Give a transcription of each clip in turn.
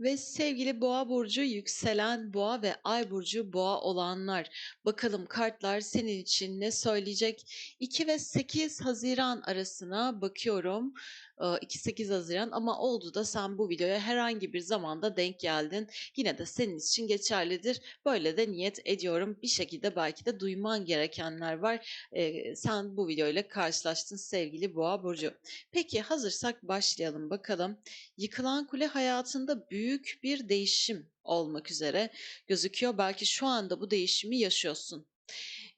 Ve sevgili Boğa burcu, yükselen Boğa ve Ay burcu Boğa olanlar, bakalım kartlar senin için ne söyleyecek? 2 ve 8 Haziran arasına bakıyorum. 2-8 Haziran ama oldu da sen bu videoya herhangi bir zamanda denk geldin. Yine de senin için geçerlidir. Böyle de niyet ediyorum. Bir şekilde belki de duyman gerekenler var. Ee, sen bu videoyla karşılaştın sevgili Boğa burcu. Peki hazırsak başlayalım bakalım. Yıkılan kule hayatında büyük bir değişim olmak üzere gözüküyor. Belki şu anda bu değişimi yaşıyorsun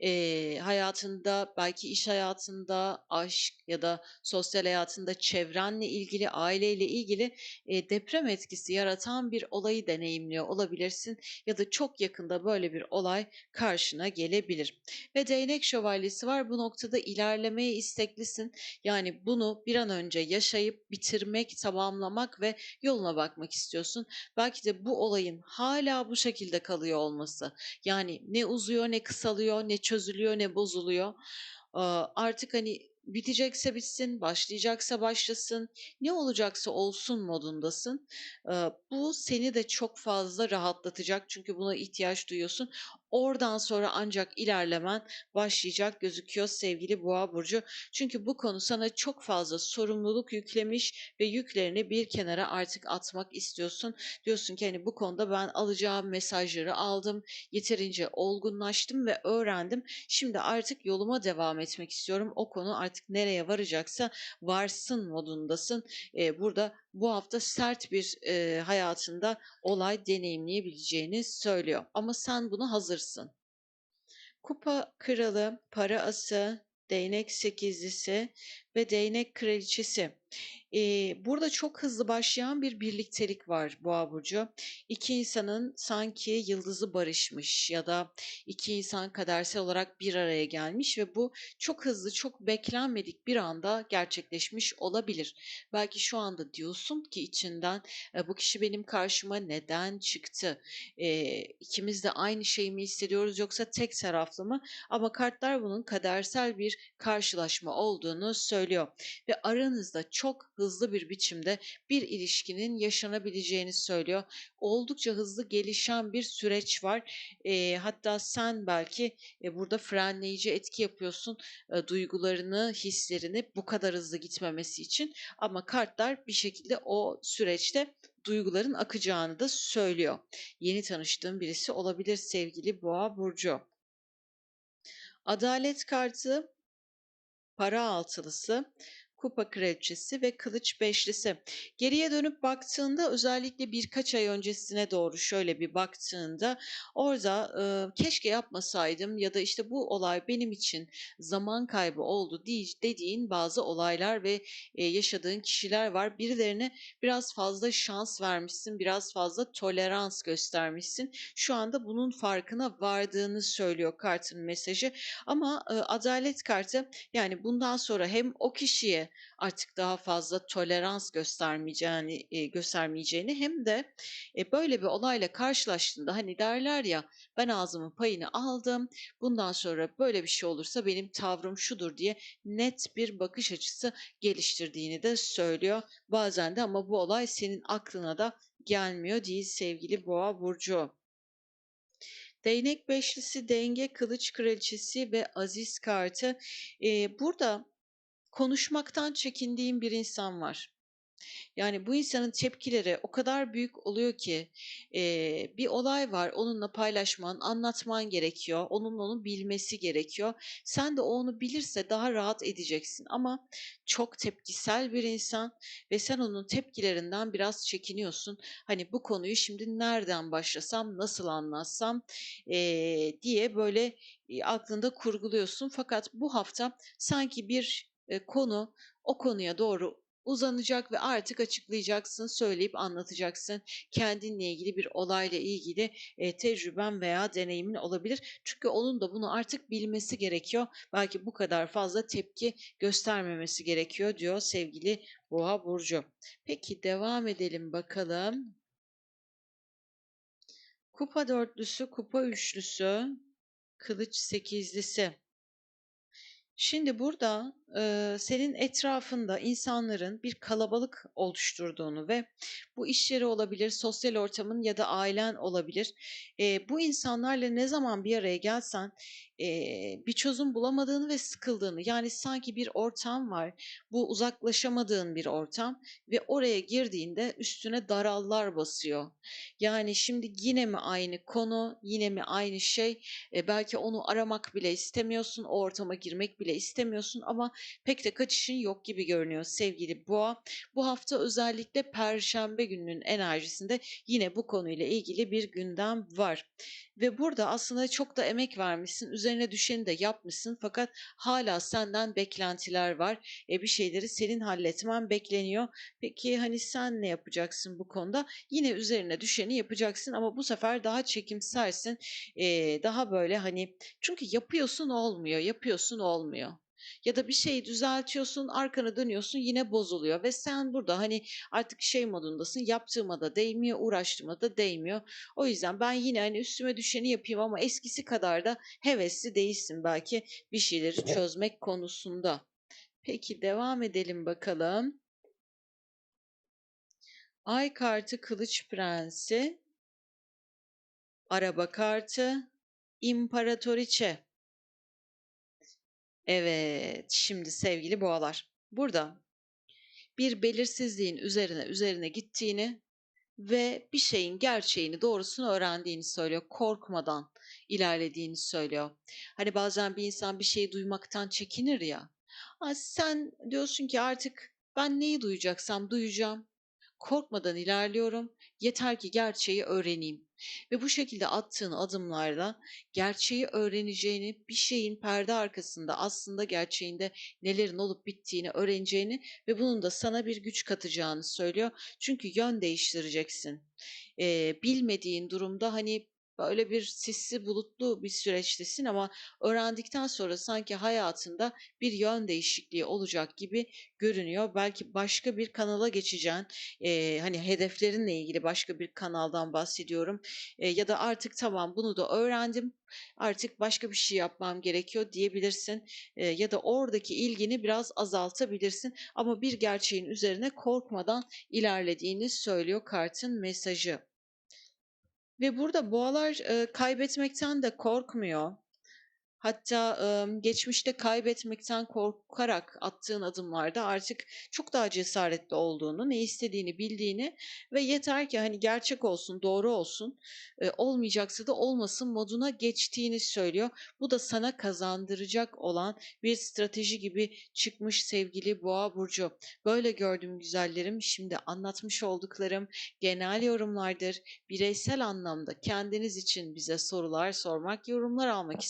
e, hayatında belki iş hayatında aşk ya da sosyal hayatında çevrenle ilgili aileyle ilgili e, deprem etkisi yaratan bir olayı deneyimliyor olabilirsin ya da çok yakında böyle bir olay karşına gelebilir. Ve değnek şövalyesi var bu noktada ilerlemeye isteklisin yani bunu bir an önce yaşayıp bitirmek, tamamlamak ve yoluna bakmak istiyorsun. Belki de bu olayın hala bu şekilde kalıyor olması yani ne uzuyor ne kısalıyor ne çözülüyor ne bozuluyor. Artık hani bitecekse bitsin, başlayacaksa başlasın, ne olacaksa olsun modundasın. Bu seni de çok fazla rahatlatacak çünkü buna ihtiyaç duyuyorsun. Oradan sonra ancak ilerlemen başlayacak gözüküyor sevgili Boğa burcu. Çünkü bu konu sana çok fazla sorumluluk yüklemiş ve yüklerini bir kenara artık atmak istiyorsun. Diyorsun ki hani bu konuda ben alacağım mesajları aldım, yeterince olgunlaştım ve öğrendim. Şimdi artık yoluma devam etmek istiyorum. O konu artık nereye varacaksa varsın modundasın. Ee, burada bu hafta sert bir e, hayatında olay deneyimleyebileceğini söylüyor. Ama sen bunu hazırsın. Kupa kralı, para ası, değnek sekizlisi ve değnek kraliçesi. Ee, burada çok hızlı başlayan bir birliktelik var Boğa burcu. İki insanın sanki yıldızı barışmış ya da iki insan kadersel olarak bir araya gelmiş ve bu çok hızlı, çok beklenmedik bir anda gerçekleşmiş olabilir. Belki şu anda diyorsun ki içinden e, bu kişi benim karşıma neden çıktı? E, ikimiz de aynı şeyi mi hissediyoruz yoksa tek taraflı mı? Ama kartlar bunun kadersel bir karşılaşma olduğunu söylüyor ve aranızda çok hızlı bir biçimde bir ilişkinin yaşanabileceğini söylüyor. Oldukça hızlı gelişen bir süreç var. E, hatta sen belki e, burada frenleyici etki yapıyorsun e, duygularını, hislerini bu kadar hızlı gitmemesi için. Ama kartlar bir şekilde o süreçte duyguların akacağını da söylüyor. Yeni tanıştığın birisi olabilir sevgili Boğa burcu. Adalet kartı para altılısı kupa kraliçesi ve kılıç beşlisi. Geriye dönüp baktığında özellikle birkaç ay öncesine doğru şöyle bir baktığında orada e, keşke yapmasaydım ya da işte bu olay benim için zaman kaybı oldu dediğin bazı olaylar ve e, yaşadığın kişiler var. Birilerine biraz fazla şans vermişsin, biraz fazla tolerans göstermişsin. Şu anda bunun farkına vardığını söylüyor kartın mesajı. Ama e, adalet kartı yani bundan sonra hem o kişiye artık daha fazla tolerans göstermeyeceğini e, göstermeyeceğini hem de e, böyle bir olayla karşılaştığında hani derler ya ben ağzımın payını aldım. Bundan sonra böyle bir şey olursa benim tavrım şudur diye net bir bakış açısı geliştirdiğini de söylüyor. Bazen de ama bu olay senin aklına da gelmiyor değil sevgili Boğa burcu. Değnek beşlisi, denge, kılıç kraliçesi ve aziz kartı. Ee, burada konuşmaktan çekindiğim bir insan var. Yani bu insanın tepkileri o kadar büyük oluyor ki e, bir olay var onunla paylaşman, anlatman gerekiyor. Onun onu bilmesi gerekiyor. Sen de onu bilirse daha rahat edeceksin. Ama çok tepkisel bir insan ve sen onun tepkilerinden biraz çekiniyorsun. Hani bu konuyu şimdi nereden başlasam, nasıl anlatsam e, diye böyle aklında kurguluyorsun. Fakat bu hafta sanki bir e, konu o konuya doğru uzanacak ve artık açıklayacaksın, söyleyip anlatacaksın. Kendinle ilgili bir olayla ilgili e, tecrüben veya deneyimin olabilir. Çünkü onun da bunu artık bilmesi gerekiyor. Belki bu kadar fazla tepki göstermemesi gerekiyor diyor sevgili Boğa Burcu. Peki devam edelim bakalım. Kupa dörtlüsü, kupa üçlüsü, kılıç sekizlisi. Şimdi burada eee, senin etrafında insanların bir kalabalık oluşturduğunu ve bu iş yeri olabilir, sosyal ortamın ya da ailen olabilir. Eee, bu insanlarla ne zaman bir araya gelsen, eee, bir çözüm bulamadığını ve sıkıldığını, yani sanki bir ortam var, bu uzaklaşamadığın bir ortam ve oraya girdiğinde üstüne darallar basıyor. Yani şimdi yine mi aynı konu, yine mi aynı şey? Eee, belki onu aramak bile istemiyorsun, o ortama girmek bile istemiyorsun ama pek de kaçışın yok gibi görünüyor sevgili Boğa. Bu hafta özellikle Perşembe gününün enerjisinde yine bu konuyla ilgili bir gündem var. Ve burada aslında çok da emek vermişsin, üzerine düşeni de yapmışsın fakat hala senden beklentiler var. E, bir şeyleri senin halletmen bekleniyor. Peki hani sen ne yapacaksın bu konuda? Yine üzerine düşeni yapacaksın ama bu sefer daha çekimsersin. Eee, daha böyle hani çünkü yapıyorsun olmuyor, yapıyorsun olmuyor. Ya da bir şeyi düzeltiyorsun, arkana dönüyorsun yine bozuluyor ve sen burada hani artık şey modundasın, yaptığıma da değmiyor, uğraştığıma da değmiyor. O yüzden ben yine hani üstüme düşeni yapayım ama eskisi kadar da hevesli değilsin belki bir şeyleri çözmek konusunda. Peki devam edelim bakalım. Ay kartı Kılıç Prensi, araba kartı, İmparatoriçe. Evet, şimdi sevgili boğalar, burada bir belirsizliğin üzerine üzerine gittiğini ve bir şeyin gerçeğini, doğrusunu öğrendiğini söylüyor. Korkmadan ilerlediğini söylüyor. Hani bazen bir insan bir şeyi duymaktan çekinir ya. Sen diyorsun ki artık ben neyi duyacaksam duyacağım. Korkmadan ilerliyorum. Yeter ki gerçeği öğreneyim. Ve bu şekilde attığın adımlarla gerçeği öğreneceğini, bir şeyin perde arkasında aslında gerçeğinde nelerin olup bittiğini öğreneceğini ve bunun da sana bir güç katacağını söylüyor. Çünkü yön değiştireceksin. Ee, bilmediğin durumda hani böyle bir sisli bulutlu bir süreçtesin ama öğrendikten sonra sanki hayatında bir yön değişikliği olacak gibi görünüyor. Belki başka bir kanala geçeceğin, eee, hani hedeflerinle ilgili başka bir kanaldan bahsediyorum. Eee, ya da artık tamam bunu da öğrendim. Artık başka bir şey yapmam gerekiyor diyebilirsin. Eee, ya da oradaki ilgini biraz azaltabilirsin ama bir gerçeğin üzerine korkmadan ilerlediğini söylüyor kartın mesajı. Ve burada boğalar, eee, kaybetmekten de korkmuyor. Hatta, emm, geçmişte kaybetmekten korkarak attığın adımlarda artık çok daha cesaretli olduğunu, ne istediğini bildiğini ve yeter ki, hani, gerçek olsun, doğru olsun, eee, olmayacaksa da olmasın moduna geçtiğini söylüyor. Bu da sana kazandıracak olan bir strateji gibi çıkmış sevgili Boğa burcu. Böyle gördüğüm güzellerim, şimdi anlatmış olduklarım genel yorumlardır. Bireysel anlamda kendiniz için bize sorular sormak, yorumlar almak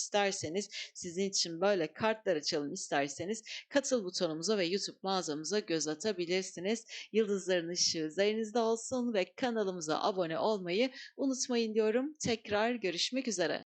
sizin için böyle kartlar açalım isterseniz katıl butonumuza ve YouTube mağazamıza göz atabilirsiniz. Yıldızların ışığı üzerinizde olsun ve kanalımıza abone olmayı unutmayın diyorum. Tekrar görüşmek üzere.